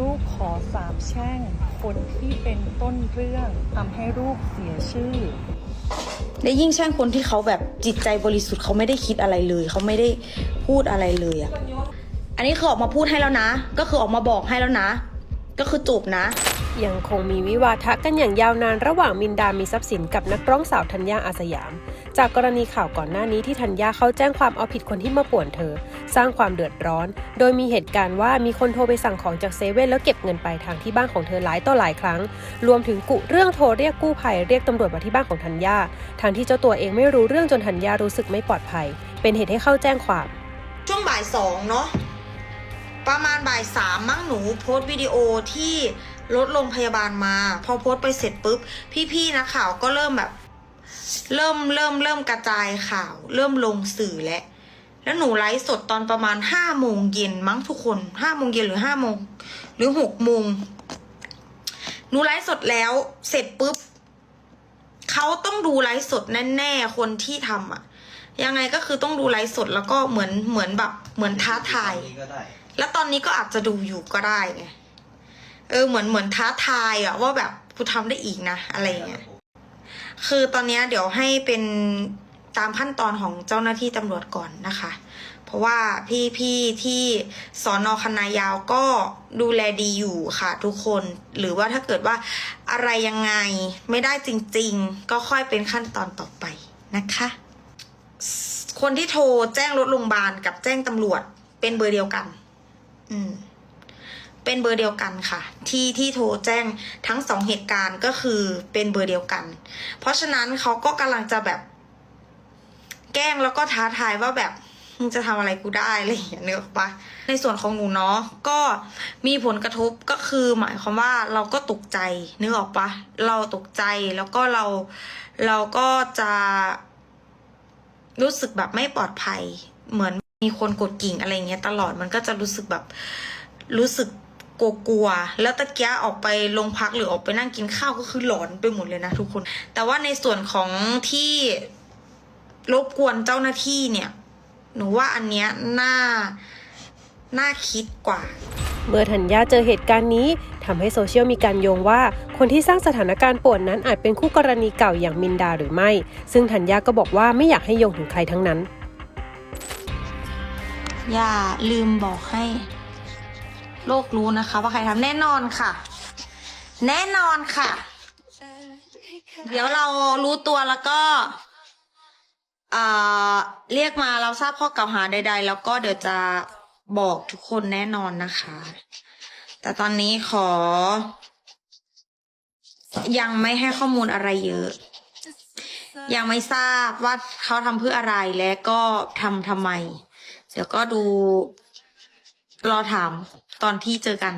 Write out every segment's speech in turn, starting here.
ลูกขอสาบแช่ง คนที่เป็นต้นเรื่องทำให้ลูกเสียชื่อ และยิ่งแช่งคนที่เขาแบบจิตใจบริสุทธิ์เขาไม่ได้คิดอะไรเลย เขาไม่ได้พูดอะไรเลยอะอันนี้คือออกมาพูดให้แล้วนะ ก็คือออกมาบอกให้แล้วนะ ก็คือจบนะยังคงมีวิวาทะกันอย่างยาวนานระหว่างมินดามีทรัพย์สินกับนักร้องสาวธัญญาอาสยาม จากกรณีข่าวก่อนหน้านี้ที่ธัญญาเขาแจ้งความเอาผิดคนที่มาป่วนเธอ สร้างความเดือดร้อน โดยมีเหตุการณ์ว่ามีคนโทรไปสั่งของจากเซเว่นแล้วเก็บเงินไปทางที่บ้านของเธอหลายต่อหลายครั้ง รวมถึงกุเรื่องโทรเรียกกู้ภัยเรียกตำรวจมาที่บ้านของธัญญาทางที่เจ้าตัวเองไม่รู้เรื่องจนธัญญารู้สึกไม่ปลอดภัย เป็นเหตุให้เข้าแจ้งความ ช่วงบ่ายสองเนาะประมาณบ่ายสามมั้งหนูโพสต์วิดีโอที่รถโรงพยาบาลมา พอโพสต์ไปเสร็จปุ๊บ พี่ๆนักข่าวก็เริ่มแบบ เริ่มเริ่มเริ่มกระจายข่าว เริ่มลงสื่อแล้วแล้วหนูไลฟ์สดตอนประมาณห้าโมงเย็นมั้งทุกคนห้าโมงเย็นหรือห้าโมงหรือหกโมงหนูไลฟ์สดแล้ว เสร็จปุ๊บเขาต้องดูไลฟ์สดแน่ๆคนที่ทำอะยังไงก็คือต้องดูไลฟ์สดแล้วก็เหมือนเหมือนแบบเหมือนท้าทายแล้วตอนนี้ก็อาจจะดูอยู่ก็ได้ไงเออเหมือนเหมือนท้าทายอะว่าแบบกูทำได้อีกนะอะไรเงี้ย คือตอนนี้เดี๋ยวให้เป็นตามขั้นตอนของเจ้าหน้าที่ตำรวจก่อนนะคะ เพราะว่าพี่พี่ที่สอนอคณะยาวก็ดูแลดีอยู่ค่ะทุกคน หรือว่าถ้าเกิดว่าอะไรยังไงไม่ได้จริงๆ ก็ค่อยเป็นขั้นตอนต่อไปนะคะ คนที่โทรแจ้งรถโรงพยาบาลกับแจ้งตำรวจเป็นเบอร์เดียวกัน อืม เป็นเบอร์เดียวกันค่ะ ที่ที่โทรแจ้งทั้งสองเหตุการณ์ก็คือเป็นเบอร์เดียวกัน เพราะฉะนั้นเขาก็กำลังจะแบบแกล้งแล้วก็ท้าทายว่าแบบมึงจะทำอะไรกูได้อะไรอย่างเงี้ยนึกอปะในส่วนของหนูเนาะก็มีผลกระทบก็คือหมายความว่าเราก็ตกใจนึกออกปะเราตกใจแล้วก็เราเราก็จะรู้สึกแบบไม่ปลอดภัย เหมือนมีคนกดกิ่งอะไรเงี้ยตลอดมันก็จะรู้สึกแบบรู้สึก กลัวๆแล้วตะเกียออกไปโรงพักหรือออกไปนั่งกินข้าวก็คือหลอนไปหมดเลยนะทุกคน แต่ว่าในส่วนของที่รบกวนเจ้าหน้าที่เนี่ย หนูว่าอันเนี้ยน่าน่าคิดกว่า เมื่อธัญญาเจอเหตุการณ์นี้ทำให้โซเชียลมีการโยงว่า คนที่สร้างสถานการณ์ป่วนนั้นอาจเป็นคู่กรณีเก่าอย่างมินดาหรือไม่ ซึ่งธัญญาก็บอกว่าไม่อยากให้โยงถึงใครทั้งนั้น อย่าลืมบอกให้ โลกรู้นะคะ ว่าใครทำแน่นอนค่ะ แน่นอนค่ะ เดี๋ยวเรารู้ตัวแล้วก็เอ่อเรียกมาเราทราบข้อกล่าวหาใด ๆ แล้วก็เดี๋ยวจะบอกทุกคนแน่นอนนะคะ แต่ตอนนี้ขอ ยังไม่ให้ข้อมูลอะไรเยอะ ยังไม่ทราบว่าเขาทำเพื่ออะไรและก็ทำทำไม เดี๋ยวก็ดูรอถาม ตอนที่เจอกัน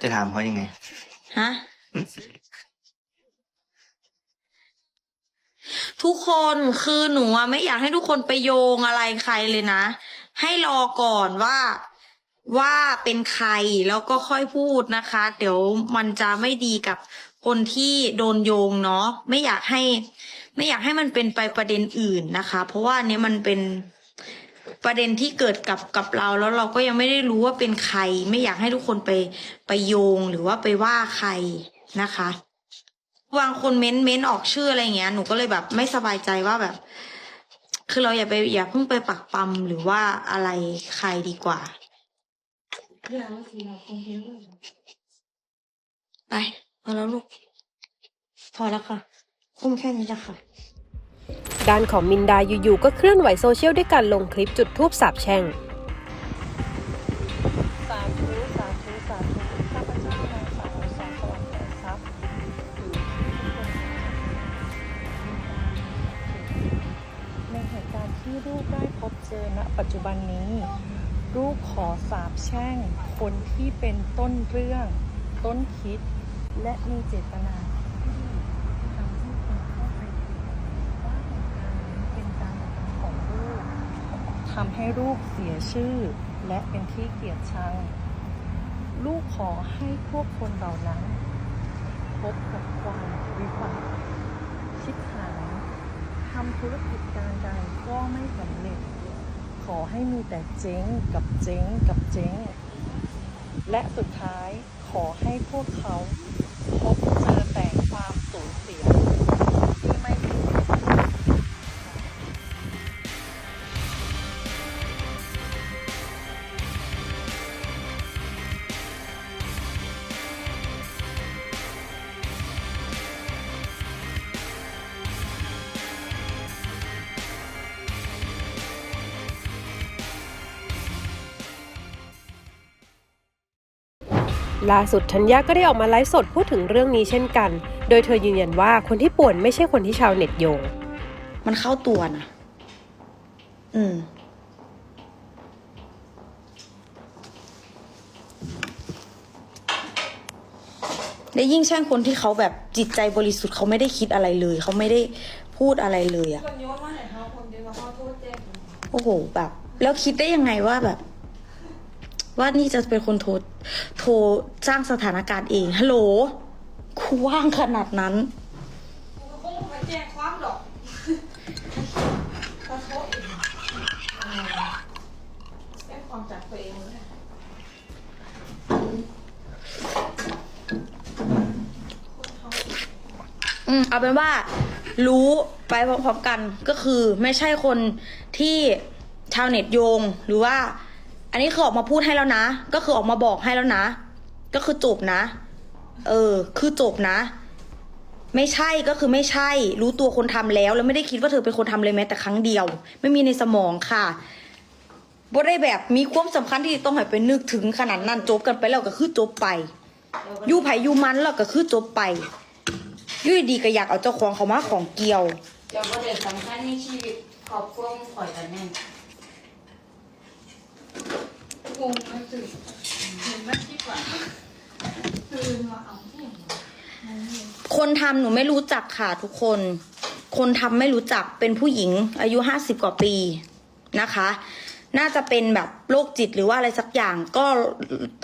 จะถามเขายังไง ฮะ ทุกคนคือหนูอะไม่อยากให้ทุกคนไปโยงอะไรใครเลยนะ ให้รอก่อนว่าว่าเป็นใครแล้วก็ค่อยพูดนะคะ เดี๋ยวมันจะไม่ดีกับคนที่โดนโยงเนาะไม่อยากให้ ไม่อยากให้มันเป็นไปประเด็นอื่นนะคะ เพราะว่าอันเนี้ยมันเป็น ประเด็นที่เกิดกับกับเราแล้วเราก็ยังไม่ได้รู้ว่าเป็นใคร ไม่อยากให้ทุกคนไปไปโยงหรือว่าไปว่าใครนะคะบางคนเม้นเม้นออกชื่ออะไรเงี้ยหนูก็เลยแบบไม่สบายใจว่าแบบ คือเราอย่าไปอย่าเพิ่งไปปักปั๊มหรือว่าอะไรใครดีกว่าไปพอแล้วลูก พอแล้วค่ะ คุ้มแค่นี้ละค่ะ ด้านของมินดาอยู่ๆก็เคลื่อนไหวโซเชียลด้วยการลงคลิปจุดทูปสาบแช่งสาธุสาธุสาธุข้าพเจ้านางสาวสอนสวรรค์แสนทรัพย์ในเหตุการณ์ที่ลูกได้พบเจอณปัจจุบันนี้ลูกขอสาบแช่ง คนที่เป็นต้นเรื่อง ต้นคิด และมีเจตนาที่ทำให้คนเข้าใจผิดว่าเหตุการณ์นี้เป็นการกระทำของลูก ทำให้ลูกเสียชื่อ และเป็นที่เกลียดชัง ลูกขอให้พวกคนเหล่านั้น พบกับความวิบัติชิบหายทำธุรกิจการใดก็ไม่สำเร็จ ขอให้มีแต่เจ๊งกับเจ๊งกับเจ๊ง และสุดท้ายขอให้พวกเขาพบเจอ ล่าสุดธัญญาก็ได้ออกมาไลฟ์สดพูดถึงเรื่องนี้เช่นกัน โดยเธอยืนยันว่าคนที่ป่วนไม่ใช่คนที่ชาวเน็ตโยง มันเข้าตัวนะ อืม และยิ่งแช่งคนที่เขาแบบจิตใจบริสุทธิ์เขาไม่ได้คิดอะไรเลย เขาไม่ได้พูดอะไรเลยอะโอ้โหแบบ แล้วคิดได้ยังไงว่าแบบ ว่านี่จะเป็นคนโทรโทรสร้างสถานการณ์เองฮัลโหลคูว่างขนาดนั้นคงไม่แจ้งความหรอกขอโทษอีกแจ้งความจากตัวเองเลยอืมเอาเป็นว่า รู้ไปพร้อมๆกันก็คือไม่ใช่คนที่ชาวเน็ตโยงหรือว่า อันนี้คือออกมาพูดให้แล้วนะ ก็คือออกมาบอกให้แล้วนะ ก็คือจบนะ เออ คือจบนะ ไม่ใช่ก็คือไม่ใช่ รู้ตัวคนทำแล้ว แล้วไม่ได้คิดว่าเธอเป็นคนทำเลยแม้แต่ครั้งเดียว ไม่มีในสมองค่ะบ่ได้แบบมีความสำคัญที่ต้องให้ไปนึกถึงขนาดนั้นจบกันไปแล้วก็คือจบไปอยูไผอยูมันแล้วก็คือจบไปยุ่ยดีก็อยากเอาเจ้าของเขามาของเกี่ยวเจ้าประเด็นสำคัญในชีวิตครอบครัวมึงข่อยกันแน่ งงไม่ตื่นเห็นไม่คิดว่าตื่นมาเอาที่คนทำหนูไม่รู้จักค่ะทุกคน คนทำไม่รู้จักเป็นผู้หญิงอายุห้าสิบกว่าปีนะคะ น่าจะเป็นแบบโรคจิตหรือว่าอะไรสักอย่าง ก็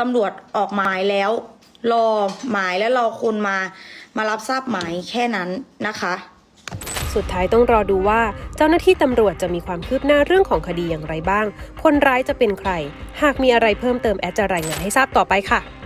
ตำรวจออกหมายแล้ว รอหมายแล้วรอคนมา มารับทราบหมายแค่นั้นนะคะ สุดท้ายต้องรอดูว่า เจ้าหน้าที่ตำรวจจะมีความคืบหน้าเรื่องของคดีอย่างไรบ้าง คนร้ายจะเป็นใคร หากมีอะไรเพิ่มเติมแอดจะรายงานให้ทราบต่อไปค่ะ